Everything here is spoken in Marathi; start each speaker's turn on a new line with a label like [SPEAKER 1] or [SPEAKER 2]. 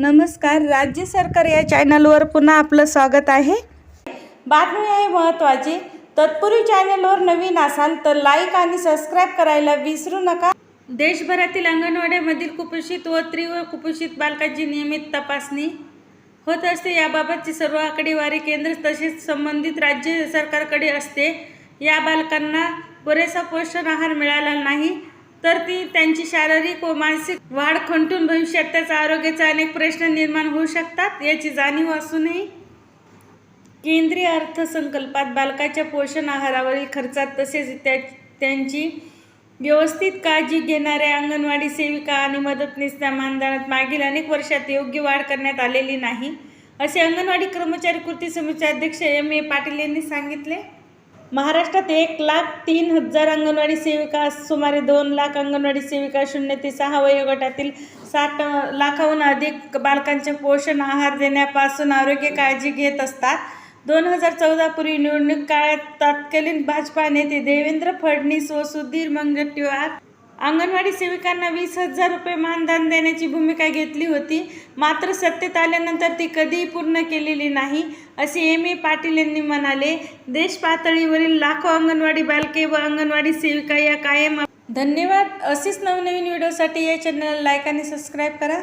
[SPEAKER 1] नमस्कार राज्य सरकार या चॅनलवर पुन्हा आपलं स्वागत आहे. बातमी आहे महत्त्वाची. तत्पूर्वी चॅनलवर नवीन असाल तर लाईक आणि सबस्क्राईब करायला विसरू नका. देशभरातील अंगणवाड्यामधील कुपोषित व तीव्र कुपोषित बालकांची नियमित तपासणी होत असते. याबाबतची सर्व आकडेवारी केंद्र तसेच संबंधित राज्य सरकारकडे असते. या बालकांना पुरेसा पोषण आहार मिळाला नाही. तर ती त्यांची शारीरिक व मानसिक वाढ खंटून भविष्यात त्याचा आरोग्याचा अनेक प्रश्न निर्माण होऊ शकतात याची जाणीव असूनही. केंद्रीय अर्थसंकल्पात बालकाच्या पोषण आहारावरील खर्चात तसेच त्या त्यांची व्यवस्थित काळजी घेणाऱ्या अंगणवाडी सेविका आणि मदतनीसच्या मानधनात मागील अनेक वर्षात योग्य वाढ करण्यात आलेली नाही असे अंगणवाडी कर्मचारी कृती समितीचे अध्यक्ष एम ए पाटील यांनी सांगितले. महाराष्ट्रात एक लाख तीन हजार अंगणवाडी सेविका सुमारे दोन लाख अंगणवाडी सेविका शून्य ते सहा वयोगटातील साठ लाखाहून अधिक बालकांचे पोषण आहार देण्यापासून आरोग्य काळजी घेत असतात. दोन हजार चौदापूर्वी निवडणूक काळात तत्कालीन भाजपा नेते देवेंद्र फडणवीस व सुधीर मुनगंटीवार अंगणवाडी सेविकांना वीस हजार रुपये मानधन देण्याची भूमिका घेतली होती. मात्र सत्तेत आल्यानंतर ती कधीही पूर्ण केलेली नाही असे एम. ए. पाटील यांनी म्हणाले. देश पातळीवरील लाखो अंगणवाडी बालके व अंगणवाडी सेविका या कायम धन्यवाद. असेच नवनवीन व्हिडिओसाठी या चॅनलला लाईक आणि सबस्क्राईब करा.